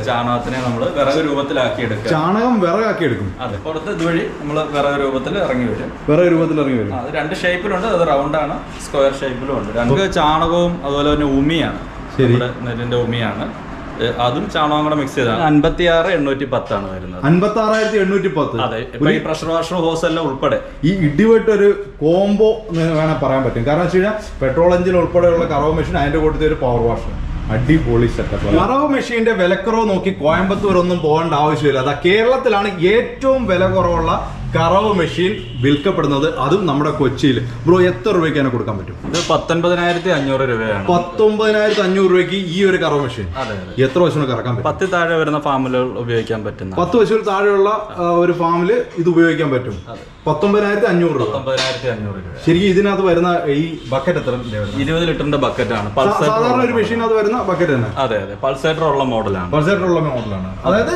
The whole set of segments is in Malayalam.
ചാണകത്തിനെ നമ്മൾ വിറക് രൂപത്തിലാക്കി എടുക്കുക ചാണകം വിറകാക്കി എടുക്കും അതെ പുറത്ത് ഇതുവഴി നമ്മൾ വിറക് രൂപത്തിൽ ഇറങ്ങി വരും. വിറക് രൂപത്തിൽ ഇറങ്ങി വരും. അത് രണ്ട് ഷേപ്പിലുണ്ട് അത് റൗണ്ട് ആണ് സ്ക്വയർ ഷേപ്പിലും ഉണ്ട്. രണ്ട് ചാണകവും അതുപോലെ തന്നെ ഉമിയാണ്. ശരി. നെല്ലിന്റെ ഉമിയാണ്. അതും ചാണകം കൂടെ മിക്സ് ചെയ്താണ്. അൻപത്തി ആറ് എണ്ണൂറ്റി പത്താണ് വരുന്നത്. അൻപത്തി ആറായിരത്തി എണ്ണൂറ്റി പത്ത്. അതെ ഈ പ്രഷർ വാഷർ ഹോസ് എല്ലാം ഉൾപ്പെടെ. ഈ ഇടിവെട്ട് ഒരു കോംബോ എന്ന് പറയാൻ പറ്റും. കാരണം വെച്ച് കഴിഞ്ഞാൽ പെട്രോൾ എഞ്ചിൻ ഉൾപ്പെടെയുള്ള കറവ് മെഷീൻ അതിന്റെ കൂട്ടത്തിൽ ഒരു പവർ വാഷ് അടിപൊളി സെറ്റപ്പ് കറവ് മെഷീന്റെ വിലക്കുറവ് നോക്കി കോയമ്പത്തൂർ ഒന്നും പോകേണ്ട ആവശ്യമില്ല. അതാ കേരളത്തിലാണ് ഏറ്റവും വില കുറവുള്ള കറവ് മെഷീൻ വിൽക്കപ്പെടുന്നത്. അതും നമ്മുടെ കൊച്ചിയിൽ. ബ്രോ എത്ര രൂപയ്ക്കാണ് കൊടുക്കാൻ പറ്റും? ഇത് പത്തൊൻപതിനായിരത്തി അഞ്ഞൂറ് രൂപയാണ്. പത്തൊമ്പതിനായിരത്തി അഞ്ഞൂറ് രൂപയ്ക്ക് ഈ ഒരു കറവ് മെഷീൻ എത്ര വശങ്ങൾ കറക്കാൻ പറ്റും? പത്തിൽ താഴെ വരുന്ന ഫാമിലുകൾ ഉപയോഗിക്കാൻ പറ്റുന്ന. പത്ത് വശങ്ങൾ താഴെയുള്ള ഒരു ഫാമിൽ ഇത് ഉപയോഗിക്കാൻ പറ്റും. പത്തൊമ്പതിനായിരത്തി അഞ്ഞൂറ് രൂപ. പത്തൊമ്പതിനായിരത്തി അഞ്ഞൂറ് രൂപ. ശരിക്കും ഇതിനകത്ത് വരുന്ന ഈ ബക്കറ്റ് എത്ര ഇരുപത് ലിറ്ററിന്റെ ബക്കറ്റ് ആണ്. സാധാരണ ഒരു മെഷീനകത്ത് വരുന്ന ബക്കറ്റ് തന്നെ. അതെ അതെ. പൾസേറ്റർ ഉള്ള മോഡലാണ് പൾസേറ്റർ ഉള്ള മോഡലാണ് അതായത്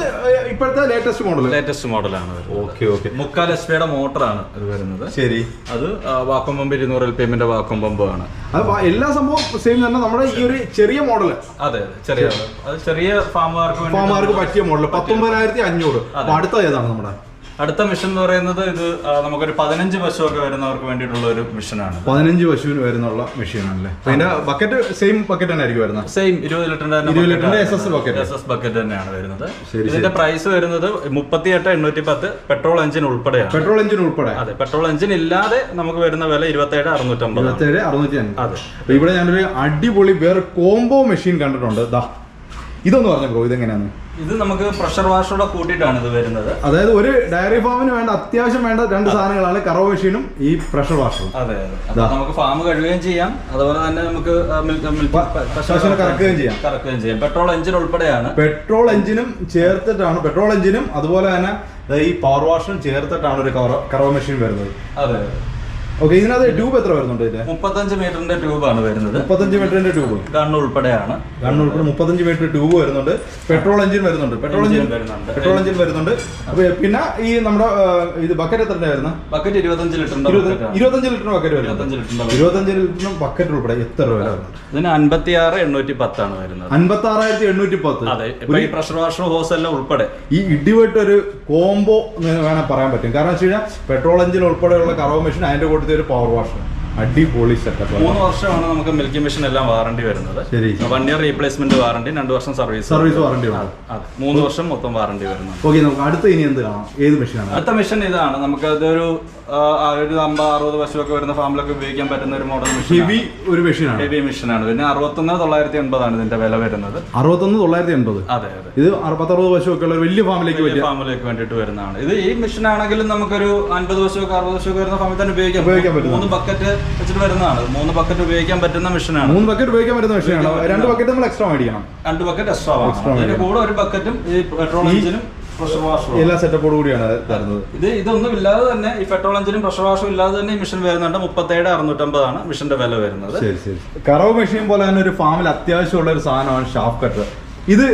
ഇപ്പോഴത്തെ ലേറ്റസ്റ്റ് മോഡൽ ലേറ്റസ്റ്റ് മോഡലാണ് ഓക്കെ ഓക്കെ മുക്കാൽ എസ് പിയുടെ മോട്ടറാണ് ഇത് വരുന്നത്. ശരി. അത് വാക്കും പമ്പ് ഇരുന്നൂറ് എൽ പി എമ്മിന്റെ വാക്വം പമ്പ് ആണ്. അത് എല്ലാ സംഭവം സെയിം തന്നെ. നമ്മുടെ ഈ ഒരു ചെറിയ മോഡൽ അതെ അതെ. ചെറിയ അത് ചെറിയ ഫാമുകാർക്ക് ഫാമുകാർക്ക് പറ്റിയ മോഡൽ പത്തൊമ്പതിനായിരത്തി അഞ്ഞൂറ് അടുത്ത ഏതാണ് നമ്മുടെ? അടുത്ത മിഷൻ എന്ന് പറയുന്നത് ഇത് ആ, നമുക്കൊരു പതിനഞ്ച് പശുവൊക്കെ വരുന്നവർക്ക് വേണ്ടിയിട്ടുള്ള ഒരു മിഷനാണ് പതിനഞ്ച് പശുവിന് വരുന്നുള്ള മെഷീനാണല്ലേ അപ്പൊ അതിന്റെ ബക്കറ്റ് സെയിം ബക്കറ്റ് തന്നെ ആയിരിക്കും വരുന്നത്? സെയിം ഇരുപത് ലിറ്ററിന്റെ ഇരുപത് ലിറ്ററിന്റെ SS bucket S S bucket തന്നെയാണ് വരുന്നത്. ശരി, ഇതിന്റെ പ്രൈസ് വരുന്നത് മുപ്പത്തി എട്ട് എണ്ണൂറ്റി പത്ത് പെട്രോൾ എഞ്ചിൻ ഉൾപ്പെടെയാണ്. പെട്രോൾ എഞ്ചിൻ ഉൾപ്പെടെ. അതെ പെട്രോൾ എഞ്ചിൻ ഇല്ലാതെ നമുക്ക് വരുന്ന വില ഇരുപത്തി ഏഴ് അറുന്നൂറ്റമ്പത് ഇരുപത്തേഴ് അറുന്നൂറ്റി അൻപത്. അതെ. അപ്പൊ ഇവിടെ ഞാനൊരു അടിപൊളി വേറെ കോംബോ മെഷീൻ കണ്ടിട്ടുണ്ട്. ദാ ഇതൊന്ന് പറഞ്ഞു ബ്രോ ഇതെങ്ങനെയാണ്? ഇത് നമുക്ക് പ്രഷർ വാഷോടെ കൂട്ടിയിട്ടാണ് ഇത് വരുന്നത്. അതായത് ഒരു ഡയറി ഫാമിന് വേണ്ട അത്യാവശ്യം വേണ്ട രണ്ട് സാധനങ്ങളാണ് കറവ് മെഷീനും ഈ പ്രഷർ വാഷറും അതെ അതെ. നമുക്ക് ഫാം കഴുകുകയും ചെയ്യാം. അതുപോലെ തന്നെ നമുക്ക് പശുവിനെ കറക്കുകയും ചെയ്യാം. കറക്കുകയും ചെയ്യാം. പെട്രോൾ എഞ്ചിൻ ഉൾപ്പെടെയാണ്. പെട്രോൾ എഞ്ചിനും ചേർത്തിട്ടാണ് പെട്രോൾ എഞ്ചിനും അതുപോലെ തന്നെ ഈ പവർ വാഷും ചേർത്തിട്ടാണ് ഒരു കറ- കറവ് മെഷീൻ വരുന്നത്. അതെ. ഓക്കെ ഇതിനകത്ത് ട്യൂബ് എത്ര വരുന്നുണ്ട് മുപ്പത്തഞ്ച് മീറ്ററിന്റെ ട്യൂബാണ് വരുന്നത്. മുപ്പത്തഞ്ച് മീറ്ററിന്റെ ട്യൂബ് ഗണ്ണ് ഉൾപ്പെടെയാണ് ഗണ്ണ് ഉൾപ്പെടെ മുപ്പത്തഞ്ച് മീറ്റർ ട്യൂബ് വരുന്നുണ്ട്. പെട്രോൾ എഞ്ചിൻ വരുന്നുണ്ട്. പെട്രോൾ എഞ്ചിൻ വരുന്നുണ്ട്. പെട്രോൾ എഞ്ചിൻ വരുന്നുണ്ട്. അപ്പൊ പിന്നെ ഈ നമ്മുടെ ഇത് ബക്കറ്റ് എത്ര വരുന്നത്? ബക്കറ്റ് ഇരുപത്തഞ്ച് ലിറ്ററിന്റെ ഇരുപത്തഞ്ച് ലിറ്ററിന് ബക്കറ്റ് വരുന്നത് ഇരുപത്തഞ്ച് ലിറ്ററിനും ബക്കറ്റ് ഉൾപ്പെടെ എത്ര രൂപ വരുന്നുണ്ട്? ഇതിന് അൻപത്തി ആറ് എണ്ണൂറ്റി പത്താണ് വരുന്നത്. അൻപത്തി ആറായിരത്തി എണ്ണൂറ്റി പത്ത് അതെ ഈ പ്രഷർ വാഷർ ഹോസ് എല്ലാം ഉൾപ്പെടെ. ഈ ഇടിവെട്ടൊരു കോംബോ എന്ന് വേണേൽ പറയാൻ പറ്റും. കാരണം വെച്ച് കഴിഞ്ഞാൽ പെട്രോൾ എഞ്ചിൻ ഉൾപ്പെടെയുള്ള കറവ് മെഷീൻ അതിന്റെ കൂട്ടത്തിൽ ഒരു പവർ വാഷ് അടിപൊളി സെറ്റപ്പ് മൂന്ന് വർഷമാണ് നമുക്ക് മിൽക്കി മെഷീൻ എല്ലാം വാറണ്ടി വരുന്നത്. ശരി. വൺ ഇയർ റീപ്ലേസ്മെന്റ് വാറണ്ടി രണ്ട് വർഷം സർവീസ് സർവീസ് വാറണ്ടി മൂന്ന് വർഷം മൊത്തം വാറണ്ടി വരുന്നത്. ഓക്കെ നമുക്ക് അടുത്ത ഇനി എന്ത് കാണാം? ഏത് മെഷീനാണ് അടുത്ത മെഷീൻ ഇതാണ്. നമുക്ക് അതൊരു ഒരു അമ്പത് അറുപത് പശുവൊക്കെ വരുന്ന ഫാമിലൊക്കെ ഉപയോഗിക്കാൻ പറ്റുന്ന ഒരു മോഡൽ മിഷൻ ഹെവി ഒരു മെഷീനാണ് ഹെവി മെഷീനാണ് പിന്നെ അറുപത്തൊന്ന് തൊള്ളായിരത്തി എൺപതാണ് ഇതിന്റെ വില വരുന്നത്. അറുപത്തൊന്ന് തൊള്ളായിരത്തി എൺപത് അതെ അതെ. ഇത് പത്തറുപത് പശുവൊക്കെ ഉള്ള വലിയ ഫാമിലേക്ക് വലിയ ഫാമിലേക്ക് വേണ്ടിയിട്ട് വരുന്നതാണ്. ഇത് ഈ മെഷീൻ ആണെങ്കിലും നമുക്കൊരു അൻപത് പശുവൊക്കെ അറുപത് പശുവൊക്കെ വരുന്ന ഫാമിൽ തന്നെ ഉപയോഗിക്കാം. ഉപയോഗിക്കാൻ പറ്റും. മൂന്ന് ബക്കറ്റ് വെച്ചിട്ട് വരുന്നതാണ്. മൂന്ന് ബക്കറ്റ് ഉപയോഗിക്കാൻ പറ്റുന്ന മിഷനാണ് മൂന്ന് ബക്കറ്റ് ഉപയോഗിക്കാൻ പറ്റുന്ന മെഷീനാണ് രണ്ട് ബക്കറ്റ് നമ്മൾ എക്സ്ട്രാ മേടിക്കണം രണ്ട് ബക്കറ്റ് എക്സ്ട്രാ വാങ്ങണം. അതിന് കൂടെ ഒരു ബക്കറ്റും ഈ പെട്രോൾ എഞ്ചിനും പ്രഷർ വാഷറും എല്ലാ സെറ്റപ്പോട് കൂടിയാണ് തരുന്നത്. ഇത് ഇതൊന്നും ഇല്ലാതെ തന്നെ ഈ പെട്രോൾ എഞ്ചിനും പ്രഷർ വാഷും ഇല്ലാതെ തന്നെ ഈ മിഷൻ വരുന്നുണ്ട്. മുപ്പത്തേഴ് അറുന്നൂറ്റമ്പതാണ് മിഷന്റെ വില വരുന്നത്. ശരി ശരി. കറവ് മെഷീൻ പോലെ തന്നെ ഒരു ഫാമിൽ അത്യാവശ്യമുള്ള ഒരു സാധനമാണ് ഷാഫ് കട്ടർ ഇത്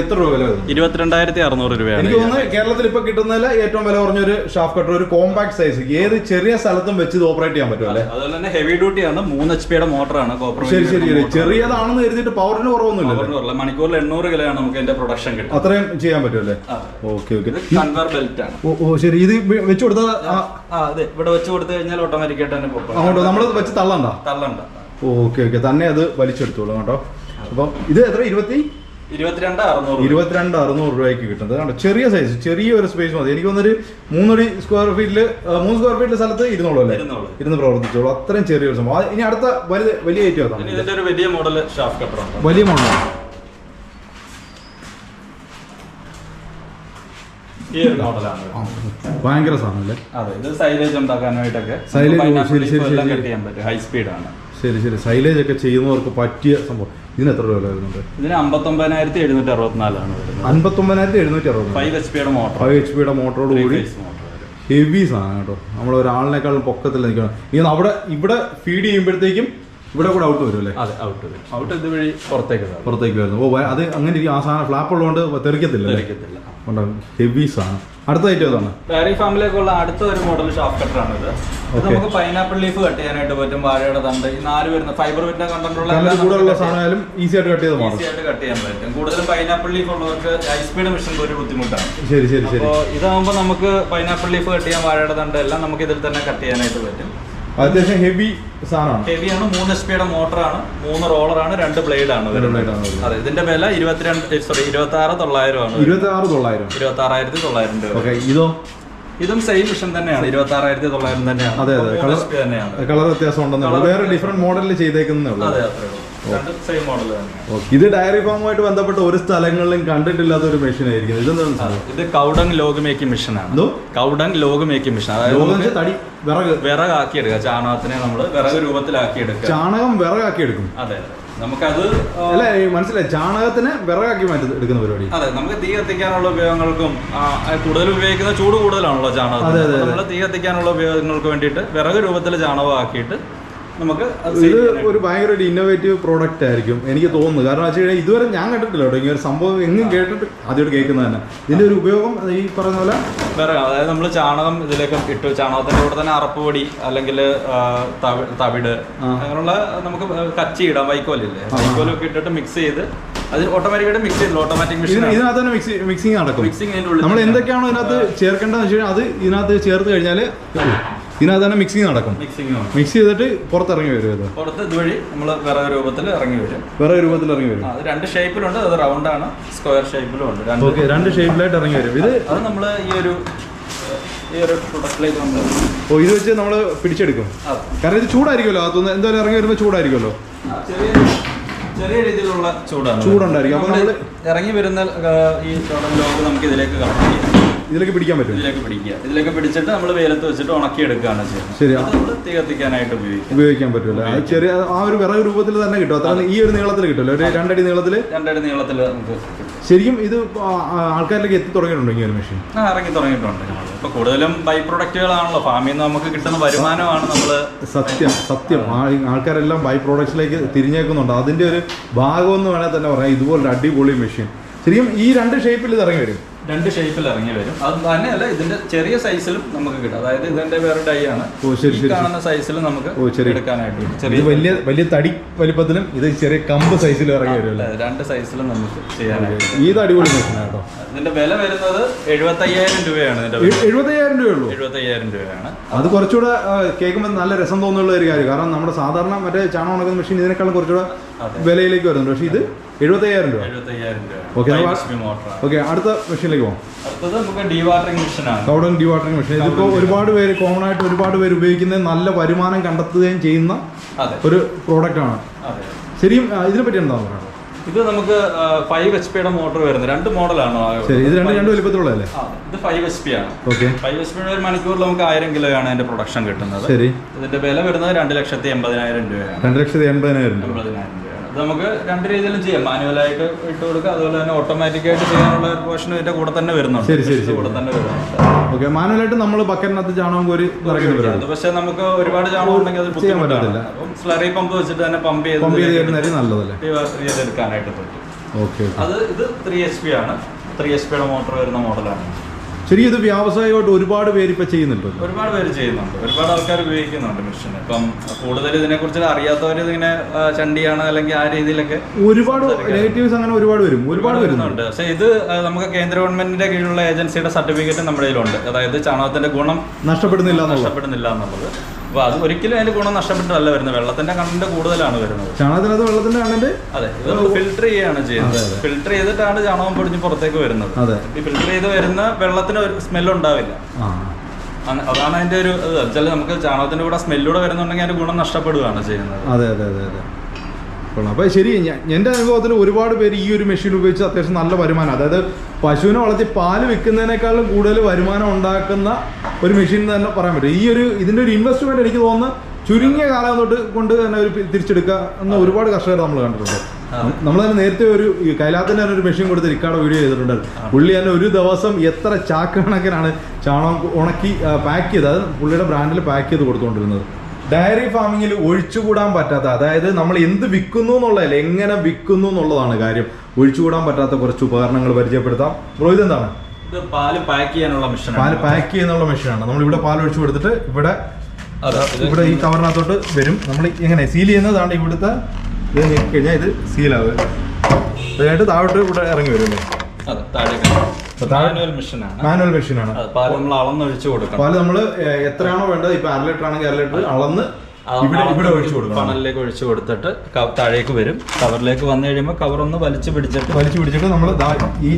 എത്ര രൂപ വില വരുന്നത് ഇരുപത്തിരണ്ടായിരത്തി അറുന്നൂറ് രൂപയാണ് എനിക്ക് തോന്നുന്നു കേരളത്തിൽ ഇപ്പൊ കിട്ടുന്നതിൽ ഏറ്റവും വില കുറഞ്ഞ ഒരു ഷാഫ് കട്ടർ ഒരു കോമ്പാക്ട് സൈസ്. ഏത് ചെറിയ സ്ഥലത്തും വെച്ച് ഓപ്പറേറ്റ് ചെയ്യാൻ പറ്റും അല്ലേ? അതുപോലെ തന്നെ ഹെവി ഡ്യൂട്ടി ആണ്. മൂന്ന് എച്ച് പിയുടെ മോട്ടറാണ് ശരി ശരി ശരി. ചെറിയതാണെന്ന് കരുതിയിട്ട് പവറിന് കുറവൊന്നുമില്ല മണിക്കൂറിൽ എണ്ണൂറ് കിലോ ആണ് നമുക്ക് ഇതിന്റെ പ്രൊഡക്ഷൻ കിട്ടും അത്രയും ചെയ്യാൻ പറ്റുമല്ലേ. Okay okay. കൺവർ ബെൽറ്റ് ആണ്. ഓ ശരി. ഇത് വെച്ച് കൊടുത്താൽ അതെ. ഇവിടെ വെച്ച് കൊടുത്തു കഴിഞ്ഞാൽ ഓട്ടോമാറ്റിക് ആയിട്ട് തന്നെ പോകും നമ്മൾ വെച്ച് തള്ളണ്ട? തള്ളണ്ട. Okay okay. തന്നെ അത് വലിച്ചെടുത്തോളൂ കേട്ടോ. അപ്പം ഇത് എത്ര? ഇരുപത്തി ഇരുപത്തിരണ്ട് അറുന്നൂറ് രൂപ. രൂപയ്ക്ക് കിട്ടുന്നത്. കണ്ടോ? ചെറിയ സൈസ് ചെറിയ ഒരു സ്പേസ് മതി. എനിക്ക് തോന്നുന്നൊരു മൂന്നടി സ്ക്വയർ ഫീറ്റിൽ മൂന്ന് സ്ക്വയർ ഫീറ്റിൽ സ്ഥലത്ത് ഇരുന്നോളൂ അല്ലേ. ഇരുന്ന് പ്രവർത്തിച്ചോളൂ. അത്രയും ചെറിയൊരു സംഭവം ഇനി അടുത്ത വലുത് വലിയ ഐറ്റം വലിയ മോഡൽ വലിയ മോഡൽ ഭയങ്കര സാധനം അല്ലേ? അതെ ഇത് സൈലേജ് ഉണ്ടാക്കാനായിട്ടൊക്കെ. ഹൈ സ്പീഡാണ് ശരി ശരി. സൈലേജ് ഒക്കെ ചെയ്യുന്നവർക്ക് പറ്റിയ സംഭവം. ഇതിന് എത്ര രൂപ വരുന്നുണ്ട്? ഇതിന് അമ്പത്തൊമ്പതിനായിരത്തി എഴുന്നൂറ്റി അറുപത്തിനാലാണ് വരുന്നത് അൻപത്തൊമ്പതിനായിരത്തി എഴുന്നൂറ്റി അറുപത് ഫൈവ് എച്ച് പിയുടെ മോട്ടർ. ഫൈവ് എച്ച് പിയുടെ മോട്ടറോട് കൂടി ഹെവി സാധനം കേട്ടോ. നമ്മൾ ഒരാളിനേക്കാളും പൊക്കത്തിൽ നിൽക്കണം. ഇനി അവിടെ ഇവിടെ ഫീഡ് ചെയ്യുമ്പോഴത്തേക്കും ഇവിടെ കൂടെ ഔട്ട് വരും അല്ലേ? അതെ ഔട്ട് വരും. ഔട്ട് ഇത് വഴി പുറത്തേക്ക്. പുറത്തേക്ക് വരുന്നു. ഓ അത് അങ്ങനെ ഇരിക്കും. ആ സാധനം ഫ്ലാപ്പ് ഉള്ളതുകൊണ്ട് തെറിക്കത്തില്ല ഹെവി സാധനം. അടുത്ത ഐറ്റം ഏതാണ്? ഡയറി ഫാമിലേക്കുള്ള അടുത്ത ഒരു മോഡൽ ഷാഫ് കട്ടർ ആണ് ഇത് നമുക്ക് പൈനാപ്പിൾ ലീഫ് കട്ട് ചെയ്യാനായിട്ട് പറ്റും വാഴയുടെ തണ്ട്. ഈ നാല് വരുന്ന ഫൈബർ വിന്റെ കണ്ടന്റുള്ള കൂടുതലുള്ള സാധനമായാലും ഈസി ആയിട്ട് കട്ട് ചെയ്ത് പറ്റും ഈസി ആയിട്ട് കട്ട് ചെയ്യാൻ പറ്റും. കൂടുതലും പൈനാപ്പിൾ ലീഫ് ഉള്ളവർക്ക് ഹൈ സ്പീഡ് മെഷീൻ ഒരു ബുദ്ധിമുട്ടാണ്. ശരി ശരി ശരി. അപ്പോൾ ഇതാകുമ്പോൾ നമുക്ക് പൈനാപ്പിൾ ലീഫ് കട്ട് ചെയ്യാൻ വാഴയുടെ തണ്ട് എല്ലാം നമുക്ക് ഇതിൽ തന്നെ കട്ട് ചെയ്യാനായിട്ട് പറ്റും. അത്യാവശ്യം ഹെവി സാധനമാണ്. ഹെവിയാണ് മൂന്ന് എസ് പിയുടെ മോട്ടറാണ് മൂന്ന് റോളറാണ് രണ്ട് ബ്ലേഡാണ്. അതെ ഇതിന്റെ വില ഇരുപത്തിരണ്ട് സോറി ഇരുപത്തി ആറ് തൊള്ളായിരം ആണ്. ഇരുപത്തി ആറ് തൊള്ളായിരം. ഇരുപത്തി ആറായിരത്തി തൊള്ളായിരം രൂപ. ഓക്കെ ഇതോ? ഇതും സെയിം മിഷൻ തന്നെയാണ് ഇരുപത്തി ആറായിരത്തി തൊള്ളായിരം തന്നെയാണ്. അതെ, അതെ. കളർ തന്നെയാണ്. കളർ വ്യത്യാസം ഉണ്ടെന്നുള്ളൂ. വേറെ ഡിഫറെന്റ് മോഡലിൽ ചെയ്തേക്കുന്നേ ഉള്ളൂ. അതെ അത്രേ ഉള്ളൂ. ഇത് ഡയറി ഫാമുമായിട്ട് ബന്ധപ്പെട്ട ഒരു സ്ഥലങ്ങളിലും കണ്ടിട്ടില്ലാത്ത ഒരു മെഷീൻ ആയിരിക്കും. ഇതെന്താണ് ഇത് cow dung log making machine ആണ്. Cow dung log making machine അതായത് തടി വിറക്. വിറകാക്കി എടുക്കുക ചാണകത്തിനെ നമ്മൾ വിറക് രൂപത്തിലാക്കി എടുക്കുക ചാണകം വിറകാക്കി എടുക്കും അതെ. നമുക്കത് അല്ല മനസ്സിലായി. ചാണകത്തിന് വിറകാക്കി മാറ്റി എടുക്കുന്ന പരിപാടി. അതെ നമുക്ക് തീ കത്തിക്കാനുള്ള ഉപയോഗങ്ങൾക്കും കൂടുതൽ ഉപയോഗിക്കുന്ന ചൂട് കൂടുതലാണല്ലോ ചാണകം നമ്മൾ തീ കത്തിക്കാനുള്ള ഉപയോഗങ്ങൾക്ക് വേണ്ടിയിട്ട് വിറക് രൂപത്തിൽ ചാണകം ആക്കിയിട്ട് നമുക്ക് ഇത് ഒരു ഭയങ്കര ഒരു ഇന്നോവേറ്റീവ് പ്രോഡക്റ്റ് ആയിരിക്കും എനിക്ക് തോന്നുന്നു. കാരണം വെച്ച് കഴിഞ്ഞാൽ ഇതുവരെ ഞാൻ കണ്ടിട്ടില്ല കേട്ടോ. ഇങ്ങനെ ഒരു സംഭവം എങ്ങും കേട്ടിട്ട് ആദ്യമായിട്ട് കേൾക്കുന്നത് തന്നെ. ഇതിന്റെ ഒരു ഉപയോഗം ഈ പറഞ്ഞ പോലെ വേറെ അതായത് നമ്മൾ ചാണകം ഇതിലേക്ക് ഇട്ടു. ചാണകത്തിന്റെ കൂടെ തന്നെ അറപ്പുപൊടി അല്ലെങ്കിൽ തവിട് അങ്ങനെയുള്ള നമുക്ക് കച്ചി ഇടാം. വൈക്കോലില്ലേ? വൈക്കോലൊക്കെ ഇട്ടിട്ട് മിക്സ് ചെയ്ത് അത് ഓട്ടോമാറ്റിക്കായിട്ട് മിക്സ് ഓട്ടോമാറ്റിക് മെഷീൻ ഇതിനകത്ത് തന്നെ മിക്സി മിക്സിംഗ് നടക്കും. മിക്സിംഗ് നമ്മൾ. എന്തൊക്കെയാണോ ഇതിനകത്ത് ചേർക്കേണ്ടതെന്ന് വെച്ച് കഴിഞ്ഞാൽ അത് ഇതിനകത്ത് ചേർത്ത് കഴിഞ്ഞാൽ ഇതിനകത്ത് തന്നെ മിക്സിങ് നടക്കും. മിക്സ് ചെയ്തിട്ട് പുറത്തിറങ്ങി വരും ഇത്. പുറത്ത് ഇതുവഴി നമ്മൾ വേറെ രൂപത്തിൽ ഇറങ്ങി വരും. വേറെ രൂപത്തിൽ ഇറങ്ങി വരും. അത് രണ്ട് ഷേപ്പിലുണ്ട് അത് റൗണ്ട് ആണ് സ്ക്വയർ ഷേപ്പിലും ഉണ്ട്. രണ്ട് ഓക്കെ രണ്ട് ഷേപ്പിലായിട്ട് ഇറങ്ങി വരും. ഇത് അത് നമ്മൾ ഈ ഒരു ഓ ഇത് വെച്ച് നമ്മൾ പിടിച്ചെടുക്കും. കാരണം ഇത് ചൂടായിരിക്കുമല്ലോ അതൊന്ന് എന്തായാലും ഇറങ്ങി വരുമ്പോൾ ചൂടായിരിക്കുമല്ലോ. ചെറിയ രീതിയിലുള്ള ചൂടാണ്. ചൂടുണ്ടായിരിക്കും. അപ്പോൾ ഇറങ്ങി വരുന്ന ഈ ഈ ലോഗ് നമുക്ക് ഇതിലേക്ക് കണക്ട് ചെയ്യാം. ഇതിലേക്ക് പിടിക്കാൻ പറ്റും ഇതിലേക്ക് പിടിക്കുക. ഇതിലേക്ക് പിടിച്ചിട്ട് നമ്മൾ വെയിലത്ത് വെച്ചിട്ട് ഉണക്കി എടുക്കുകയാണ് ചെയ്യുന്നത്. ശരി. അത് നമ്മൾ തീ കത്തിക്കാനായിട്ട് ഉപയോഗിക്കും. ഉപയോഗിക്കാൻ പറ്റില്ല? അത് ചെറിയ ആ ഒരു വിറക് രൂപത്തിൽ തന്നെ കിട്ടും. അത്ര ഈ ഒരു നീളത്തിൽ കിട്ടുമല്ലോ? ഒരു രണ്ടടി നീളത്തിൽ രണ്ടടി നീളത്തിൽ നമുക്ക്. ശരിക്കും ഇത് ആൾക്കാരിലേക്ക് എത്തി തുടങ്ങിയിട്ടുണ്ടോ ഈ ഒരു മെഷീൻ? ആ ഇറങ്ങി തുടങ്ങിയിട്ടുണ്ട് ഇപ്പൊ കൂടുതലും ബൈ പ്രൊഡക്റ്റുകളാണല്ലോ ഫാമിൽ നിന്ന് നമുക്ക് കിട്ടുന്ന വരുമാനമാണ് നമ്മൾ സത്യം സത്യം. ആൾക്കാരെല്ലാം ബൈ പ്രോഡക്ട്സിലേക്ക് തിരിഞ്ഞേക്കുന്നുണ്ട്. അതിന്റെ ഒരു ഭാഗം എന്ന് വേണേൽ തന്നെ പറയാം. ഇതുപോലൊരു അടിപൊളി മെഷീൻ. ശരിക്കും ഈ രണ്ട് ഷേപ്പിൽ ഇത് ഇറങ്ങി വരും. രണ്ട് ഷേപ്പിൽ ഇറങ്ങി വരും. അത് തന്നെയല്ല ഇതിന്റെ ചെറിയ സൈസിലും നമുക്ക് കിട്ടും. അതായത് ഇതിന്റെ വേറെ ഡൈ ആണ്. ഈ കാണുന്ന സൈസിലും നമുക്ക് എടുക്കാനായിട്ട് ചെറിയ വലിയ വലിയ തടി വലിപ്പത്തിലും ഇത് ചെറിയ കമ്പ് സൈസിലും ഇറങ്ങി വരും അല്ലേ? രണ്ട് സൈസിലും നമുക്ക് ചെയ്യാനായിട്ട് ഈ അടിപൊളി മെഷീനാണ് കേട്ടോ. ഇതിന്റെ വില വരുന്നത് എഴുപത്തയ്യായിരം രൂപയാണ് എഴുപത്തയ്യായിരം രൂപയുള്ളൂ എഴുപത്തയ്യായിരം രൂപയാണ്. അത് കുറച്ചുകൂടെ കേൾക്കുമ്പോൾ നല്ല രസം തോന്നുള്ള ഒരു കാര്യം. കാരണം നമ്മുടെ സാധാരണ മറ്റേ ചാണകം ഉണക്കുന്ന മെഷീൻ ഇതിനേക്കാളും കുറച്ചുകൂടെ വിലയിലേക്ക് വരുന്നുണ്ട്. പക്ഷേ ഇത് എഴുപത്തയ്യായിരം രൂപ. എഴുപത്തയ്യായിരം രൂപ ഓക്കെ, അടുത്ത മെഷീനിലേക്ക് മെഷീനാണ്. കൗഡൻ ഡി വാട്ടറിംഗ് മെഷീൻ ഇതിപ്പോൾ ഒരുപാട് പേര് കോമൺ ആയിട്ട് ഒരുപാട് പേര് ഉപയോഗിക്കുന്ന നല്ല വരുമാനം കണ്ടെത്തുകയും ചെയ്യുന്ന ഒരു പ്രോഡക്റ്റ് ആണ്. ശരിയും ഇതിനെ പറ്റി എന്താ പറയുക ഇത് നമുക്ക് ഫൈവ് എച്ച് പിയുടെ മോട്ടർ വരുന്നത്. രണ്ട് മോഡലാണ് ഇത് രണ്ട് രണ്ട് വലിപ്പത്തിലുള്ളതല്ലേ? ഇത് ഫൈവ് എച്ച് പി ആണ്. ഓക്കെ ഫൈവ് എച്ച് പിയുടെ ഒരു മണിക്കൂറിൽ നമുക്ക് ആയിരം കിലോയാണ് അതിന്റെ പ്രൊഡക്ഷൻ കിട്ടുന്നത്. ശരി. ഇതിന്റെ വില വരുന്നത് രണ്ട് ലക്ഷത്തി എൺപതിനായിരം രൂപയാണ്. രണ്ട് ലക്ഷത്തി എൺപതിനായിരം രൂപ. ഇത് നമുക്ക് രണ്ട് രീതിയിലും ചെയ്യാം. മാനുവലായിട്ട് ഇട്ട് കൊടുക്കുക അതുപോലെ തന്നെ ഓട്ടോമാറ്റിക് ആയിട്ട് ചെയ്യാനുള്ള ഒരു പോർഷൻ ഇതിന്റെ കൂടെ തന്നെ വരുന്നുണ്ട്. ശരി, ശരി, കൂടെ തന്നെ വരുന്നുണ്ട്. ഓക്കെ മാനുവലായിട്ട് നമ്മൾ ബക്കറ്റിനകത്ത് ചാണകം കോരി നിറയ്ക്കുന്ന പരിപാടി പക്ഷെ നമുക്ക് ഒരുപാട് ചാണകം ഉണ്ടെങ്കിൽ അത് ചെയ്യാൻ പറ്റത്തില്ല. അപ്പം സ്ലറി പമ്പ് വെച്ചിട്ട് തന്നെ പമ്പ് ചെയ്ത് പമ്പ് ചെയ്ത് നല്ലതല്ലേ? ചെയ്തെടുക്കാനായിട്ട് പറ്റും. ഓക്കെ ഓക്കെ അത് ഇത് ത്രീ എച്ച് പി ആണ്. ത്രീ എച്ച് പിയുടെ മോട്ടോർ വരുന്ന മോഡലാണ് ശരി ഇത് വ്യാവസായികമായിട്ട് ഒരുപാട് പേര് ഇപ്പൊ ചെയ്യുന്നുണ്ട്. ഒരുപാട് പേര് ചെയ്യുന്നുണ്ട്. ഒരുപാട് ആൾക്കാർ ഉപയോഗിക്കുന്നുണ്ട് മെഷീൻ ഇപ്പം കൂടുതൽ ഇതിനെ കുറിച്ച് അറിയാത്തവർ ഇതിങ്ങനെ ചണ്ടിയാണ് അല്ലെങ്കിൽ ആ രീതിയിലൊക്കെ ഒരുപാട് നെഗറ്റീവ്സ് അങ്ങനെ ഒരുപാട് വരും. ഒരുപാട് വരുന്നുണ്ട്. പക്ഷെ ഇത് നമുക്ക് കേന്ദ്ര ഗവൺമെന്റിന്റെ കീഴിലുള്ള ഏജൻസിയുടെ സർട്ടിഫിക്കറ്റ് നമ്മുടെ കയ്യിലുണ്ട്. അതായത് ചാണകത്തിന്റെ ഗുണം നഷ്ടപ്പെടുന്നില്ല നഷ്ടപ്പെടുന്നില്ല എന്നുള്ളത്. അപ്പൊ അത് ഒരിക്കലും അതിന്റെ ഗുണം നഷ്ടപ്പെട്ടല്ല വരുന്നത്. വെള്ളത്തിന്റെ കണ്ടന്റ് കൂടുതലാണ് വരുന്നത്. ചാണകത്തിനകത്ത് വെള്ളത്തിന്റെ കണ്ടന്റ് അതെ ഇത് ഫിൽട്ടർ ചെയ്യാണ് ചെയ്യുന്നത്. ഫിൽട്ടർ ചെയ്തിട്ടാണ് ചാണകം പൊടിഞ്ഞ് പുറത്തേക്ക് വരുന്നത്. അതെ. ഈ ഫിൽട്ടർ ചെയ്ത് വരുന്ന വെള്ളത്തിന് ഒരു സ്മെൽ ഉണ്ടാവില്ല. അതാണ് അതിന്റെ ഒരു വെച്ചാൽ നമുക്ക് ചാണകത്തിന്റെ കൂടെ സ്മെല്ലൂടെ വരുന്നുണ്ടെങ്കിൽ അതിന്റെ ഗുണം നഷ്ടപ്പെടുകയാണ് ചെയ്യുന്നത്. അതെ അതെ അതെ അതെ. കൊള്ളാം അപ്പോൾ ശരി എന്റെ അനുഭവത്തിൽ ഒരുപാട് പേര് ഈ ഒരു മെഷീൻ ഉപയോഗിച്ച് അത്യാവശ്യം നല്ല വരുമാനം. അതായത് പശുവിനെ വളർത്തി പാൽ വിൽക്കുന്നതിനേക്കാളും കൂടുതൽ വരുമാനം ഉണ്ടാക്കുന്ന ഒരു മെഷീൻ എന്ന് തന്നെ പറയാൻ പറ്റും. ഈ ഒരു ഇതിന്റെ ഒരു ഇൻവെസ്റ്റ്മെന്റ് എനിക്ക് തോന്നുന്നു ചുരുങ്ങിയ കാലം തൊട്ട് കൊണ്ട് തന്നെ ഒരു തിരിച്ചെടുക്കുക എന്ന ഒരുപാട് കർഷകർ നമ്മൾ കണ്ടിട്ടുണ്ട്. നമ്മൾ തന്നെ നേരത്തെ ഒരു കൈലാത്തിന് തന്നെ ഒരു മെഷീൻ കൊടുത്ത് റിക്കാർഡ് വീഡിയോ ചെയ്തിട്ടുണ്ടായിരുന്നു പുള്ളി തന്നെ ഒരു ദിവസം എത്ര ചാക്ക് കണക്കിനാണ് ചാണകം ഉണക്കി പാക്ക് ചെയ്ത് അത് പുള്ളിയുടെ ബ്രാൻഡിൽ പാക്ക് ചെയ്ത് കൊടുത്തുകൊണ്ടിരുന്നത് ഡയറി ഫാമിങ്ങിൽ ഒഴിച്ചുകൂടാൻ പറ്റാത്ത അതായത് നമ്മൾ എന്ത് വിൽക്കുന്നു എന്നുള്ളതല്ല എങ്ങനെ വിൽക്കുന്നു എന്നുള്ളതാണ് കാര്യം. ഒഴിച്ചുകൂടാൻ പറ്റാത്ത കുറച്ച് ഉപകരണങ്ങൾ പരിചയപ്പെടുത്താം. ബ്രോ ഇതെന്താണ് ഇത് പാൽ പാക്ക് ചെയ്യാനുള്ള മെഷീൻ പാൽ പാക്ക് ചെയ്യുന്നുള്ള മെഷീനാണ്. നമ്മൾ ഇവിടെ പാൽ ഒഴിച്ചു കൊടുത്തിട്ട് ഇവിടെ ഇവിടെ ഈ കവറിനകത്തോട്ട് വരും. നമ്മൾ എങ്ങനെ സീൽ ചെയ്യുന്നതാണ് ഇവിടുത്തെ. ഇത് നീക്കി കഴിഞ്ഞാൽ ഇത് സീലാവുക കഴിഞ്ഞിട്ട് താഴോട്ട് ഇവിടെ ഇറങ്ങി വരും. അതെ താഴേക്ക് മാനുവൽ മെഷീൻ ആണ് മെഷീനാണ്. പാൽ നമ്മൾ അളന്നൊഴിച്ച് കൊടുക്കണം. പാൽ നമ്മൾ എത്രയാണോ വേണ്ടത് ഇപ്പൊ അര ലിറ്റർ ആണെങ്കിൽ അര ലിറ്റർ അളന്ന് ഇവിടെ ഇവിടെ ഒഴിച്ചു കൊടുക്കണം. പണലിലേക്ക് ഒഴിച്ചു കൊടുത്തിട്ട് താഴേക്ക് വരും. കവറിലേക്ക് വന്നു കഴിയുമ്പോൾ കവർ ഒന്ന് വലിച്ചു പിടിച്ചിട്ട് വലിച്ചു പിടിച്ചിട്ട് നമ്മൾ ഈ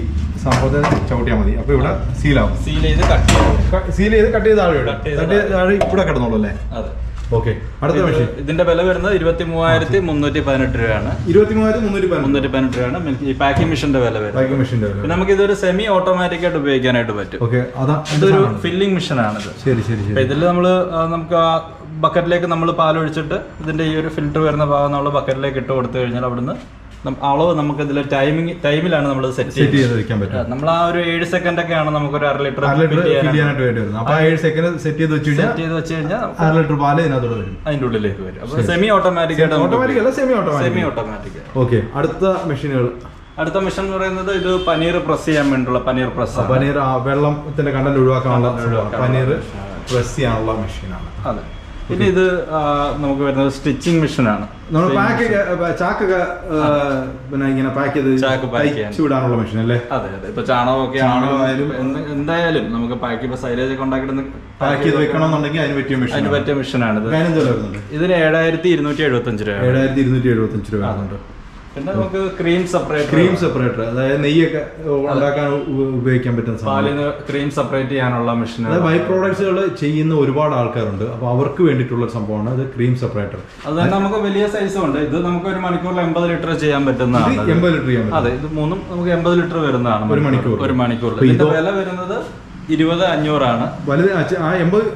സംഭവത്തെ ചവിട്ടിയാൽ മതി. അപ്പൊ ഇവിടെ സീലാവും. സീൽ ചെയ്ത് കട്ട് സീൽ ചെയ്ത് കട്ട് ചെയ്ത് താഴെ കട്ട് ചെയ്ത് താഴെ ഇവിടെ കിടന്നോളൂ അല്ലേ? അതെ. ഓക്കെ അടുത്ത മെഷീൻ. ഇതിന്റെ വില വരുന്നത് ഇരുപത്തി മൂവായിരത്തി മുന്നൂറ്റി പതിനെട്ട് രൂപയാണ്. ഇരുപത്തി മൂവായിരത്തി മുന്നൂറ്റി പതിനെട്ട് രൂപയാണ്. ഈ പാക്കിംഗ് മെഷീന്റെ വില വരുന്നത്. ബൈക്ക് മെഷീന്റെ പിന്നെ നമുക്ക് ഇതൊരു സെമി ഓട്ടോമാറ്റിക് ആയിട്ട് ഉപയോഗിക്കാനായിട്ട് പറ്റും. ഓക്കെ ഇതൊരു ഫില്ലിംഗ് മെഷീൻ ശരി ശരി ശരി. ഇതിൽ നമ്മൾ നമുക്ക് ആ ബക്കറ്റിലേക്ക് നമ്മൾ പാലൊഴിച്ചിട്ട് ഇതിന്റെ ഈ ഒരു ഫിൽറ്റർ വരുന്ന ഭാഗം നമ്മൾ ബക്കറ്റിലേക്ക് ഇട്ട് കൊടുത്തു കഴിഞ്ഞാൽ അവിടുന്ന് അളവ് നമുക്ക് ഇതിൽ ടൈമിംഗ് ടൈമിലാണ് നമ്മൾ സെറ്റ് ചെയ്ത് വെക്കാൻ പറ്റും. നമ്മൾ ആ ഒരു ഏഴ് സെക്കൻഡ് ഒക്കെ ആണ് നമുക്ക് ഒരു അര ലിറ്റർ അര ലിറ്റർ ഫിൽ ചെയ്യാനായിട്ട് വേണ്ടി വരുന്നത് അപ്പൊ ഏഴ് സെക്കൻഡ് സെറ്റ് ചെയ്ത് വെച്ച് സെറ്റ് ചെയ്ത് വെച്ച് കഴിഞ്ഞാൽ അര ലിറ്റർ പാൽ ഇതിനകത്തോട് വരും. അതിന്റെ ഉള്ളിലേക്ക് വരും. അപ്പൊ സെമി ഓട്ടോമാറ്റിക് ആയിട്ട് ഓട്ടോമാറ്റിക് അല്ല semi semi automatic automatic okay അടുത്ത മെഷീനുകൾ. അടുത്ത മെഷീൻ എന്ന് പറയുന്നത് ഇത് പനീർ പ്രസ് ചെയ്യാൻ വേണ്ടിയുള്ള പനീർ പ്രസ് പനീർ വെള്ളത്തിന്റെ കണ്ടന്റ് ഒഴിവാക്കാനുള്ള. പനീർ പ്രസ് ചെയ്യാനുള്ള മെഷീനാണ്. അതെ. പിന്നെ ഇത് നമുക്ക് വരുന്നത് സ്റ്റിച്ചിങ് മിഷനാണ്. നമ്മൾ പാക്ക് ചാക്കൊക്കെ ആ, പിന്നെ ഇങ്ങനെ പാക്ക് ചെയ്ത് ചാക്ക് വിടാനുള്ള മെഷീൻ അല്ലേ? അതെ അതെ. ഇപ്പൊ ചാണകമൊക്കെ ആണെങ്കിലും എന്ത് എന്തായാലും നമുക്ക് പാക്ക് ഇപ്പൊ സൈലേജ് ഒക്കെ ഉണ്ടാക്കിയിട്ട് പാക്ക് ചെയ്ത് വെക്കണമെന്നുണ്ടെങ്കിൽ അതിന് പറ്റിയ മെഷീൻ അതിന് പറ്റിയ മെഷീനാണ് ഇതിന് ഏഴായിരത്തി ഇരുന്നൂറ്റി എഴുപത്തി അഞ്ച് രൂപ ഏഴായിരത്തി ഇരുന്നൂറ്റി എഴുപത്തഞ്ച് രൂപ വരുന്നുണ്ട് പിന്നെ നമുക്ക് ക്രീം സെപ്പറേറ്റ് ക്രീം സെപ്പറേറ്റർ അതായത് നെയ്യൊക്കെ ഉണ്ടാക്കാൻ ഉപയോഗിക്കാൻ പറ്റുന്ന സാധനം. പാലിന് ക്രീം സെപ്പറേറ്റ് ചെയ്യാനുള്ള മെഷീൻ അതായത് ബൈ പ്രോഡക്ട്സുകൾ ചെയ്യുന്ന ഒരുപാട് ആൾക്കാരുണ്ട്. അപ്പോൾ അവർക്ക് വേണ്ടിയിട്ടുള്ള സംഭവമാണ് അത് ക്രീം സെപ്പറേറ്റർ അത് തന്നെ നമുക്ക് വലിയ സൈസ് ഉണ്ട്. ഇത് നമുക്ക് ഒരു മണിക്കൂറിൽ എൺപത് ലിറ്റർ ചെയ്യാൻ പറ്റുന്നതാണ്. എൺപത് ലിറ്റർ ചെയ്യാൻ അതെ ഇത് മൂന്നും നമുക്ക് എൺപത് ലിറ്റർ വരുന്നതാണ് ഒരു മണിക്കൂർ. ഒരു മണിക്കൂർ അപ്പൊ ഇതിന്റെ വില വരുന്നത് ഇരുപത് അഞ്ഞൂറാണ്. വലുത് ആ എൺപത്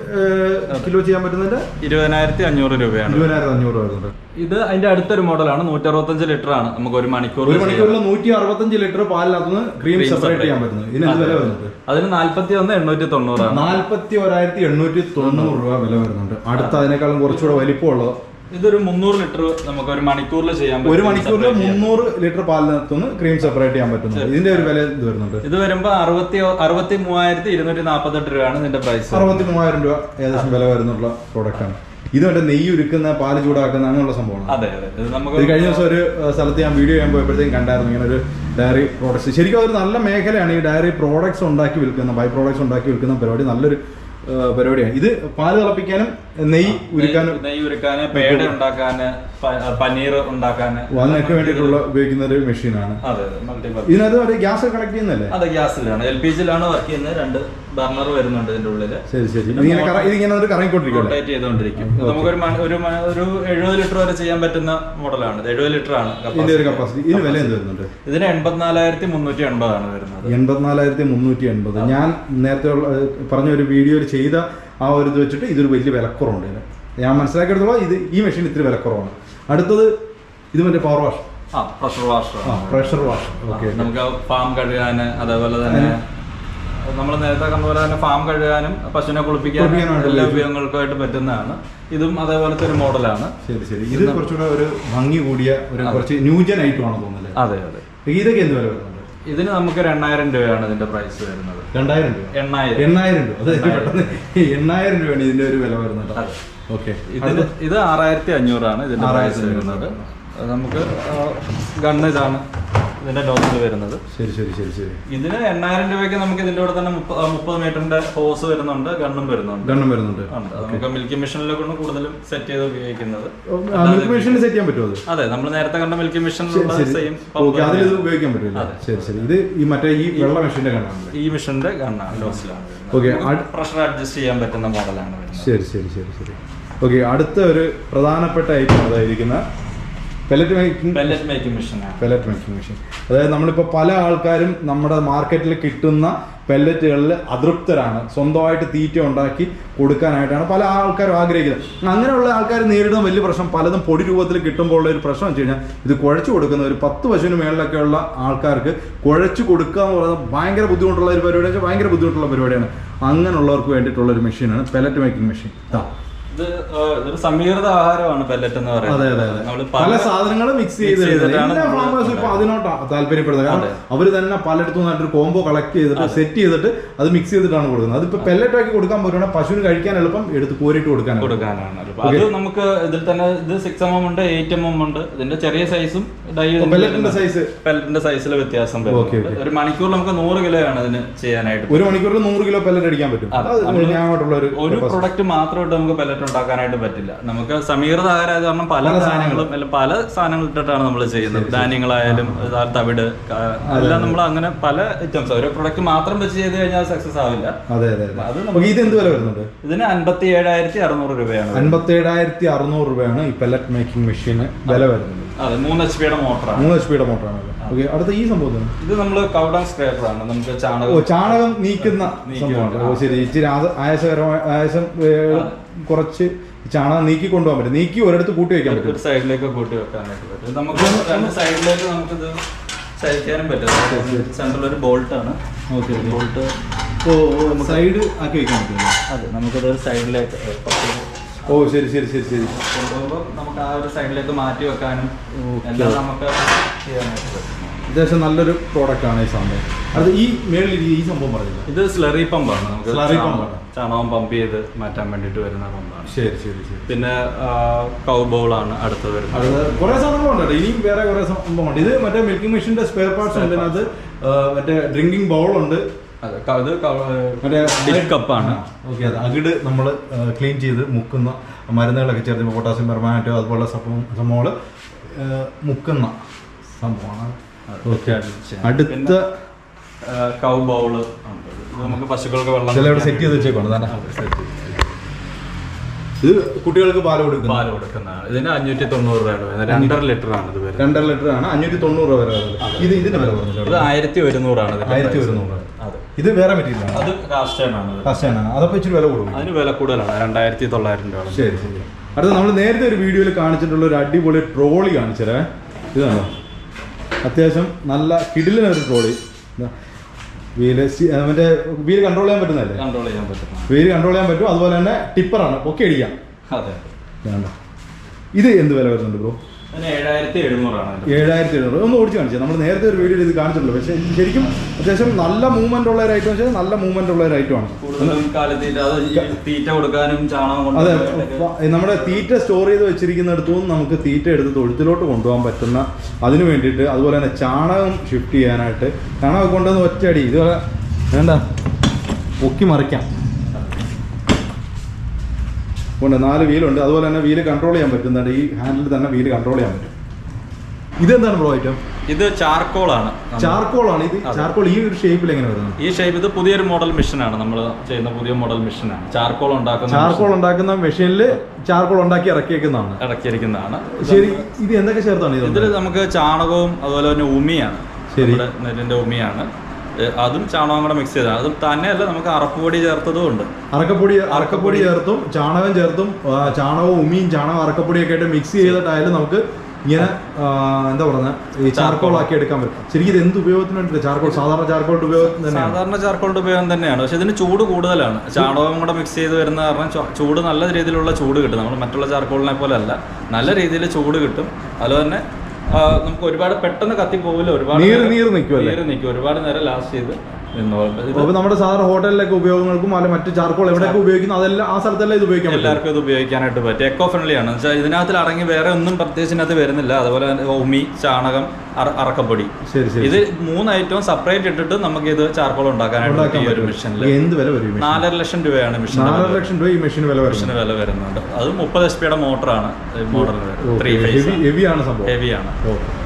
കിലോ ചെയ്യാൻ പറ്റുന്നതിന്റെ? ഇരുപതിനായിരത്തി അഞ്ഞൂറ് രൂപയാണ്. ഇരുപതിനായിരത്തി അഞ്ഞൂറ് വരുന്നുണ്ട്. ഇത് അതിന്റെ അടുത്തൊരു മോഡലാണ് നൂറ്റി അറുപത്തഞ്ച് ലിറ്റർ ആണ്. നമുക്ക് ഒരു മണിക്കൂർ ഒരു മണിക്കൂറിൽ നൂറ്റി അറുപത്തഞ്ച് ലിറ്റർ പാലിനകത്തുനിന്ന് ക്രീം സെപ്പറേറ്റ് ചെയ്യാൻ പറ്റുന്നത് ഇതിന് എന്ത് വില വരുന്നുണ്ട്? അതിന് നാല്പത്തി ഒന്ന് എണ്ണൂറ്റി തൊണ്ണൂറാണ്. നാല്പത്തി ഒരായിരത്തി എണ്ണൂറ്റി തൊണ്ണൂറ് രൂപ വില വരുന്നുണ്ട്. അടുത്ത അതിനേക്കാളും കുറച്ചുകൂടെ വലിപ്പമുള്ളത് ഇതൊരു മുന്നൂറ് ലിറ്റർ നമുക്ക് ഒരു മണിക്കൂറിൽ ചെയ്യാൻ പറ്റും. ഒരു മണിക്കൂറിൽ. മുന്നൂറ് ലിറ്റർ പാലിനകത്തുനിന്ന് ക്രീം സെപ്പറേറ്റ് ചെയ്യാൻ പറ്റും ഇതിന്റെ ഒരു വില ഇത് വരുന്നുണ്ട്. ഇത് വരുമ്പോ അറുപത്തി അറുപത്തി മൂവായിരത്തി ഇരുന്നൂറ്റി നാപ്പത്തെട്ട് രൂപയാണ് ഇതിന്റെ പ്രൈസ് അറുപത്തി മൂവായിരം രൂപ ഏകദേശം വില വരുന്നുള്ള പ്രോഡക്റ്റ് ആണ്. ഇത് മറ്റേ നെയ്യ് ഉരുക്കുന്ന പാൽ ചൂടാക്കുന്ന അങ്ങനെയുള്ള സംഭവമാണ് അതെ അതെ. നമുക്ക് കഴിഞ്ഞ ദിവസം ഒരു സ്ഥലത്ത് ഞാൻ വീഡിയോ ചെയ്യാൻ പോയപ്പോഴത്തേക്കും കണ്ടായിരുന്നു ഇങ്ങനെ ഒരു ഡയറി പ്രോഡക്ട്സ് ശരിക്കും അതൊരു നല്ല മേഖലയാണ്. ഈ ഡയറി പ്രോഡക്ട്സ് ഉണ്ടാക്കി വിൽക്കുന്ന ബൈ പ്രോഡക്ട്സ് ഉണ്ടാക്കി വിൽക്കുന്ന പരിപാടി നല്ലൊരു പരിപാടിയാണ്. ഇത് പാൽ തിളപ്പിക്കാനും നെയ്യ് ഉരുക്കാനും നെയ്യ് ഉരുക്കാന് പേട ഉണ്ടാക്കാന് പനീർ ഉണ്ടാക്കാൻ അതിനൊക്കെ വേണ്ടിയിട്ടുള്ള ഉപയോഗിക്കുന്ന ഒരു മെഷീനാണ്. അതെ ഇതിനകത്ത് ഒരു ഗ്യാസ് കണക്ട് ചെയ്യുന്നല്ലേ അതെ ഗ്യാസിലാണ്. എൽ പി ജിയിലാണ് വർക്ക് ചെയ്യുന്നത്. രണ്ട് ബർണർ വരുന്നുണ്ട് ഇതിന്റെ ഉള്ളിൽ. ശരി ശരി. ഇതിങ്ങനെ ഒരു കറങ്ങിക്കൊണ്ടിരിക്കും റൊട്ടേറ്റ് ചെയ്തുകൊണ്ടിരിക്കും. നമുക്കൊരു ഒരു ഒരു എഴുപത് ലിറ്റർ വരെ ചെയ്യാൻ പറ്റുന്ന മോഡലാണ്. എഴുപത് ലിറ്റർ ആണ് ഇതിന്റെ ഒരു കപ്പാസിറ്റി ഇതിന് വില എന്ത് വരുന്നുണ്ട്? ഇതിന് എൺപത്തിനാലായിരത്തി മുന്നൂറ്റി എൺപതാണ് വരുന്നത്. എൺപത്തിനാലായിരത്തി മുന്നൂറ്റി എൺപത് ഞാൻ നേരത്തെ പറഞ്ഞ ഒരു വീഡിയോയിൽ ചെയ്ത ആ ഒരു ഇത് വെച്ചിട്ട് ഇതൊരു വലിയ വിലക്കുറവുണ്ട് ഞാൻ മനസ്സിലാക്കിയെടുത്തോളം ഇത് ഈ മെഷീൻ ഇത്തിരി വിലക്കുറവാണ്. അടുത്തത് ഇത് മറ്റേ പവർ വാഷ് ആ pressure wash pressure wash okay നമുക്ക് ഫാം കഴുകാന് അതേപോലെ തന്നെ നമ്മൾ നേരത്തെ കണ്ട പോലെ തന്നെ ഫാം കഴുകാനും പശുവിനെ കുളിപ്പിക്കാനും എല്ലാ. ഉപയോഗങ്ങൾക്കായിട്ട് പറ്റുന്നതാണ്. ഇതും അതേപോലത്തെ ഒരു മോഡലാണ്. ശരി ശരി. ഇത് കുറച്ചുകൂടെ ഒരു ഭംഗി കൂടിയ ഒരു കുറച്ച് ന്യൂജൻ ഐറ്റം ആണെന്ന് തോന്നുന്നത് അതെ അതെ. ഇതൊക്കെ എന്ത് വില ഇതിന് നമുക്ക് രണ്ടായിരം രൂപയാണ് ഇതിന്റെ പ്രൈസ് വരുന്നത്. രണ്ടായിരം രൂപ? എണ്ണായിരം. എണ്ണായിരം രൂപ. എണ്ണായിരം. രൂപയാണ് ഇതിന്റെ ഒരു വില വരുന്നത്. ഓക്കെ ഇതിന് ഇത് ആറായിരത്തി അഞ്ഞൂറാണ് ഇതിന്റെ പ്രൈസ് 6500 വരുന്നത്. നമുക്ക് ഗണ്ണ് ഇതാണ് ഇതിന്റെ നോസിൽ വരുന്നത്. ശരി ശരി ശരി ശരി. ഇതിന് എണ്ണായിരം രൂപയ്ക്ക് നമുക്ക് ഇതിന്റെ കൂടെ തന്നെ മുപ്പത് മീറ്ററിന്റെ ഹോസ് വരുന്നുണ്ട് ഗണ്ണും വരുന്നുണ്ട്. ഗണ്ണും വരുന്നുണ്ട്. നമുക്ക് മിൽക്കി മെഷീനിലേക്കാണ് കൂടുതലും സെറ്റ് ചെയ്ത് ഉപയോഗിക്കുന്നത്. മിൽക്ക് മെഷീനിൽ സെറ്റ് ചെയ്യാൻ പറ്റുമോ അതെ? നമ്മൾ നേരത്തെ കണ്ട മിൽക്കി മെഷീനിലുള്ള സെയിം അതിൽ ഉപയോഗിക്കാൻ പറ്റില്ല. ശരി ശരി. ഇത് ഈ മറ്റേ ഈ വെള്ള മെഷീന്റെ ഗണ്ണാണ്. ഈ മെഷീന്റെ ഗണ്ണാണ് ലോസിലാണ് പ്രഷർ അഡ്ജസ്റ്റ് ചെയ്യാൻ പറ്റുന്ന മോഡലാണ് ശരി ശരി ശരി ശരി. ഓക്കെ അടുത്ത ഒരു പ്രധാനപ്പെട്ട item അതായിരിക്കുന്ന pellet making pellet making machine pellet making machine അതായത് നമ്മളിപ്പോൾ പല ആൾക്കാരും നമ്മുടെ മാർക്കറ്റിൽ കിട്ടുന്ന പെല്ലറ്റുകളിൽ അതൃപ്തരാണ്. സ്വന്തമായിട്ട് തീറ്റ ഉണ്ടാക്കി കൊടുക്കാനായിട്ടാണ് പല ആൾക്കാരും ആഗ്രഹിക്കുന്നത്. അങ്ങനെയുള്ള ആൾക്കാർ നേരിടുന്ന വലിയ പ്രശ്നം പലതും പൊടി രൂപത്തിൽ കിട്ടുമ്പോൾ ഉള്ള ഒരു പ്രശ്നം വെച്ച് കഴിഞ്ഞാൽ ഇത് കുഴച്ചു കൊടുക്കുന്ന ഒരു പത്ത് പശുവിന് മേളിലൊക്കെ ഉള്ള ആൾക്കാർക്ക് കുഴച്ചു കൊടുക്കുക എന്ന് പറയുന്നത് ഭയങ്കര ബുദ്ധിമുട്ടുള്ള ഒരു പരിപാടി വെച്ചാൽ ഭയങ്കര ബുദ്ധിമുട്ടുള്ള പരിപാടിയാണ്. അങ്ങനെയുള്ളവർക്ക് വേണ്ടിയിട്ടുള്ള ഒരു മെഷീനാണ് പെലറ്റ് മേക്കിംഗ് മെഷീൻ ഇതാ സമീകൃത ആഹാരമാണ് പെല്ലറ്റ് എന്ന് പറയുന്നത്. അതെ അതെ പല സാധനങ്ങളും മിക്സ് ചെയ്ത് ചെയ്തിട്ടാണ് ഫാമേഴ്സും ഇപ്പൊ അതിനോട്ടാണ് താല്പര്യപ്പെടുന്നത്. കാരണം അവർ തന്നെ പലയിടത്തു നിന്നായിട്ട് ഒരു കോംബോ കളക്ട് ചെയ്തിട്ട് സെറ്റ് ചെയ്തിട്ട് അത് മിക്സ് ചെയ്തിട്ടാണ് കൊടുക്കുന്നത്. അതിപ്പോ പെല്ലറ്റ് ആക്കി കൊടുക്കാൻ പറ്റുവാണെങ്കിൽ പശുവിന് കഴിക്കാൻ എളുപ്പം എടുത്ത് കോരിട്ട് കൊടുക്കാൻ കൊടുക്കാനാണ് അത് നമുക്ക് ഇതിൽ തന്നെ ഇത് സിക്സ് എം എം ഉണ്ട് എയ്റ്റ് എം എം ഉണ്ട്. ഇതിന്റെ ചെറിയ സൈസും പെല്ലറ്റിന്റെ സൈസ് പെല്ലറ്റിന്റെ സൈസിലെ വ്യത്യാസം ഒരു മണിക്കൂർ നമുക്ക് നൂറ് കിലോ ആണ് ഇതിന് ചെയ്യാനായിട്ട് ഒരു മണിക്കൂറിൽ നൂറ് കിലോ പെല്ലറ്റ് അടിക്കാൻ പറ്റും. ഒരു പ്രൊഡക്റ്റ് മാത്രമായിട്ട് നമുക്ക് പെല്ലറ്റ് ഉണ്ടാക്കാനായിട്ട് പറ്റില്ല. നമുക്ക് സമീർ താരായത് കാരണം പല സാധനങ്ങളും അല്ല പല സാധനങ്ങൾ ഇട്ടിട്ടാണ് നമ്മൾ ചെയ്യുന്നത്. ധാന്യങ്ങളായാലും തവിട് എല്ലാം നമ്മൾ അങ്ങനെ പല ഐറ്റംസ് ഒരു പ്രൊഡക്റ്റ് മാത്രം വെച്ച് ചെയ്ത് കഴിഞ്ഞാൽ സക്സസ് ആവില്ല. അതെ ഇത് എന്ത് വില വരുന്നുണ്ട്? ഇതിന് അൻപത്തി ഏഴായിരത്തി അറുന്നൂറ് രൂപയാണ് അൻപത്തി ഏഴായിരത്തി അറുന്നൂറ് രൂപയാണ് ഈ പെലറ്റ് മേക്കിംഗ് മെഷീന് വില വരുന്നത്. അതെ മൂന്ന് എച്ച് പിയുടെ മോട്ടറാണ്. മൂന്ന് എച്ച് പിയുടെ മോട്ടറാണ് ഓക്കെ അടുത്ത ഈ സംഭവം ഇത് നമ്മൾ കൗഡൺ സ്ക്രേപ്പർ ആണ്. നമുക്ക് ചാണകം ചാണകം നീക്കുന്ന സംഭവമാണ് ശരി ഇച്ചിരി ആയാസകരമായ ആയാസം കുറച്ച് ചാണകം നീക്കി കൊണ്ടുപോകാൻ പറ്റും. നീക്കി ഒരിടത്ത് കൂട്ടി വെക്കാൻ പറ്റും. ഒരു സൈഡിലേക്ക് കൂട്ടി വെക്കാനായിട്ട് പറ്റും. നമുക്ക് രണ്ട് സൈഡിലേക്ക് നമുക്കിത് ചലിക്കാനും പറ്റും സെൻട്രൽ ഒരു ബോൾട്ട് ആണ് ഓക്കെ ബോൾട്ട് ഓ സൈഡ് ആക്കി വെക്കാൻ പറ്റും അതെ നമുക്കത് സൈഡിലേക്ക് ഓ ശരി ശരി ശരി ശരി. കൊണ്ടുപോകുമ്പോൾ നമുക്ക് ആ ഒരു സൈഡിലേക്ക് മാറ്റി വെക്കാനും എല്ലാം നമുക്ക് ചെയ്യാനായിട്ട് പറ്റും. അത്യാവശ്യം നല്ലൊരു പ്രോഡക്റ്റ് ആണ് ഈ സാധനം. അത് ഈ മേളിൽ ഈ സംഭവം പറഞ്ഞില്ല? ഇത് സ്ലറി പമ്പാണ് നമുക്ക് Slurry ചാണകം- pump ആണ്. ചാണകം പമ്പ് ചെയ്ത് മാറ്റാൻ വേണ്ടിയിട്ട് വരുന്ന പമ്പാണ്. ശരി ശരി ശരി. പിന്നെ കൗ ബൗളാണ് അടുത്ത് വരുന്നത്. അത് കുറെ സാധനങ്ങളുണ്ട് കേട്ടോ. ഇനിയും വേറെ കുറെ സംഭവമുണ്ട് ഇത് മറ്റേ മിൽക്കിംഗ് മെഷീന്റെ സ്പെയർ പാർട്സ് ഉണ്ട്. അത് ആ, മറ്റേ ഡ്രിങ്കിങ് ബൗൾ ഉണ്ട്. അതെ ക- ഇത് മറ്റേ കപ്പാണ് ഓക്കെ അത് അകിട് നമ്മൾ ക്ലീൻ ചെയ്ത് മുക്കുന്ന മരുന്നുകളൊക്കെ ചേർത്ത് പൊട്ടാസ്യം പെർമാനറ്റോ അതുപോലുള്ള സംഭവം സംഭവങ്ങൾ മുക്കുന്ന സംഭവമാണ്. ഓക്കെ. അടുത്ത കൗ ബൗൾ നമുക്ക് പശുക്കൾക്ക് വെള്ളം ഇവിടെ സെറ്റ് ചെയ്ത് വെച്ചേക്കാണ്. ഇത് കുട്ടികൾക്ക് പാൽ കൊടുക്കുന്നത്? പാൽ കൊടുക്കുന്നതാണ്. ഇതിന് അഞ്ഞൂറ്റി തൊണ്ണൂറ് രൂപയാണ് വരുന്നത്. രണ്ടര ലിറ്റർ ആണ് ഇത് വരെ രണ്ടര ലിറ്റർ ആണ്. അഞ്ഞൂറ്റി തൊണ്ണൂറ് രൂപ വരെ ഇത് ഇതിന്റെ വില ഇത് പറഞ്ഞില്ല ആയിരത്തി ഒരുന്നൂറാണ് ആയിരത്തി ഒരുന്നൂറ്. ഇത് വേറെ മെറ്റീരിയൽ ആണ്. അത് കാസ്റ്റേൺ ആണ്. അതപ്പോ ഇച്ചിരി വില കൂടും. അതിന് വില കൂടുതലാണ്. രണ്ടായിരത്തി തൊള്ളായിരം രൂപ ശരി ശരി. അടുത്ത നമ്മൾ നേരത്തെ ഒരു വീഡിയോയിൽ കാണിച്ചിട്ടുള്ള ഒരു അടിപൊളി ട്രോളി കാണിച്ചേ ഇതാണോ അത്യാവശ്യം നല്ല കിടിലിന് ഒരു ട്രോളി. വീൽ മറ്റേ വീൽ കൺട്രോൾ ചെയ്യാൻ പറ്റുന്നതല്ലേ? കൺട്രോൾ ചെയ്യാൻ പറ്റും. വീൽ കൺട്രോൾ ചെയ്യാൻ പറ്റും. അതുപോലെ തന്നെ ടിപ്പറാണ്. പൊക്കി അടിക്കാം അതെ. ഇത് എന്ത് വില വരുന്നുണ്ട് ബ്രോ? ഏഴായിരത്തി എഴുന്നൂറ്. ഒന്ന് ഓടിച്ച് കാണിച്ചു. നമ്മൾ നേരത്തെ ഒരു വീഡിയോ ഇത് കാണിച്ചിട്ടുള്ളൂ പക്ഷേ ശരിക്കും അത്യാവശ്യം നല്ല മൂവ്മെന്റ് ഉള്ള ഒരു ഐറ്റം വെച്ചാൽ നല്ല മൂവ്മെന്റ് ഉള്ള ഒരു ഐറ്റം ആണ്. അതെ നമ്മുടെ തീറ്റ സ്റ്റോർ ചെയ്ത് വെച്ചിരിക്കുന്നിടത്തു നിന്ന് നമുക്ക് തീറ്റ എടുത്ത് തൊഴുത്തിലോട്ട് കൊണ്ടുപോകാൻ പറ്റുന്ന അതിന് വേണ്ടിയിട്ട് അതുപോലെ തന്നെ ചാണകം ഷിഫ്റ്റ് ചെയ്യാനായിട്ട് ചാണകം കൊണ്ടുവന്ന് ഒറ്റയടി. ഇതുപോലെ വേണ്ട. പൊക്കി മറിക്കാം. കൊണ്ട് നാല് വീലുണ്ട് അതുപോലെ തന്നെ വീൽ കൺട്രോൾ ചെയ്യാൻ പറ്റുന്നുണ്ട് ഈ ഹാൻഡിൽ തന്നെ വീൽ കൺട്രോൾ ചെയ്യാൻ പറ്റും. ഇതെന്താണ് ബ്രോ ഐറ്റം ഇത് ചാർക്കോൾ ആണ് ചാർക്കോൾ ആണ് ഇത് ചാർക്കോൾ ഈ ഒരു ഷേപ്പിൽ എങ്ങനെ വരുന്നത്? ഈ ഷേപ്പ് ഇത് പുതിയൊരു മോഡൽ മെഷീനാണ് നമ്മൾ ചെയ്യുന്ന പുതിയ മോഡൽ മെഷീനാണ് ചാർക്കോൾ ഉണ്ടാക്കുന്ന ചാർക്കോൾ ഉണ്ടാക്കുന്ന മെഷീനിൽ ചാർക്കോൾ ഉണ്ടാക്കി ഇറക്കിയേക്കുന്നതാണ്. ഇറക്കിയിരിക്കുന്നതാണ്. ശരി ഇത് എന്തൊക്കെ ചേർത്താണ് ഇത് ഇതിൽ നമുക്ക് ചാണകവും അതുപോലെ തന്നെ ഉമിയാണ്. ശരി. നെല്ലിന്റെ ഉമിയാണ്. അതും ചാണകം കൂടെ മിക്സ് ചെയ്താൽ അതും തന്നെയല്ല നമുക്ക് അറക്കപ്പൊടി ചേർത്തതും ഉണ്ട്. അറക്കപ്പൊടി അറക്കപ്പൊടി ചേർത്തും ചാണകം ചേർത്തും ചാണകവും ഉമിയും ചാണകം അറക്കപ്പൊടിയൊക്കെ ആയിട്ട് മിക്സ് ചെയ്തിട്ടായാലും നമുക്ക് ഇങ്ങനെ എന്താ പറഞ്ഞ ഈ ചാർക്കോൾ. ആക്കി എടുക്കാൻ പറ്റും. ശരിക്കും ഇത് എന്ത് ഉപയോഗത്തിന് ചാർക്കോൾ സാധാരണ ചാർക്കോളിന്റെ ഉപയോഗത്തിന് തന്നെ സാധാരണ ചാർക്കോളിന്റെ ഉപയോഗം തന്നെയാണ്. പക്ഷെ ഇതിന് ചൂട് കൂടുതലാണ്. ചാണകവും കൂടെ മിക്സ് ചെയ്ത് വരുന്ന കാരണം ചൂട് നല്ല രീതിയിലുള്ള ചൂട് കിട്ടും. നമ്മൾ മറ്റുള്ള ചാർക്കോളിനെ പോലെ അല്ല. നല്ല രീതിയിൽ ചൂട് കിട്ടും. അതുപോലെ തന്നെ നമുക്ക് ഒരുപാട് പെട്ടെന്ന് കത്തി പോകില്ല ഒരുപാട് നീര് നീര് നിൽക്കും. ഒരുപാട് നേരം ലാസ്റ്റ് ചെയ്ത് നിന്നോളും. ഇത് അപ്പൊ നമ്മുടെ സാധാരണ ഹോട്ടലിലൊക്കെ ഉപയോഗങ്ങൾക്കും അല്ലെങ്കിൽ മറ്റു ചാർക്കോൾ എവിടെയൊക്കെ ഉപയോഗിക്കുന്നു അതെല്ലാം ആ സ്ഥലത്തെല്ലാം ഇത് ഉപയോഗിക്കാം എല്ലാവർക്കും ഇത് ഉപയോഗിക്കാനായിട്ട് പറ്റും. എക്കോ ഫ്രണ്ട്ലി ആണ്. വെച്ചാൽ ഇതിനകത്തിൽ അടങ്ങി വേറെ ഒന്നും പ്രത്യേകിച്ച് ഇതിനകത്ത് വരുന്നില്ല. അതുപോലെ തന്നെ ഉമി ചാണകം അറ- അറക്കപ്പൊടി. ഇത് മൂന്ന് ഐറ്റവും സെപ്പറേറ്റ് ഇട്ടിട്ട് നമുക്ക് ഇത് ചാർക്കോൾ ഉണ്ടാക്കാനായിട്ട് ഈ ഒരു മെഷീനിൽ എന്ത് വില വരും നാലര ലക്ഷം രൂപയാണ് മെഷീൻ നാലര ലക്ഷം രൂപ ഈ മെഷീൻ വില മെഷീൻ മെഷീന് വില വരുന്നുണ്ട്. അത് മുപ്പത് എസ് പിയുടെ മോട്ടറാണ് മോഡൽ ഹെവി ഹെവി ആണ്. സംഭവം. ഹെവിയാണ് ഓക്കെ.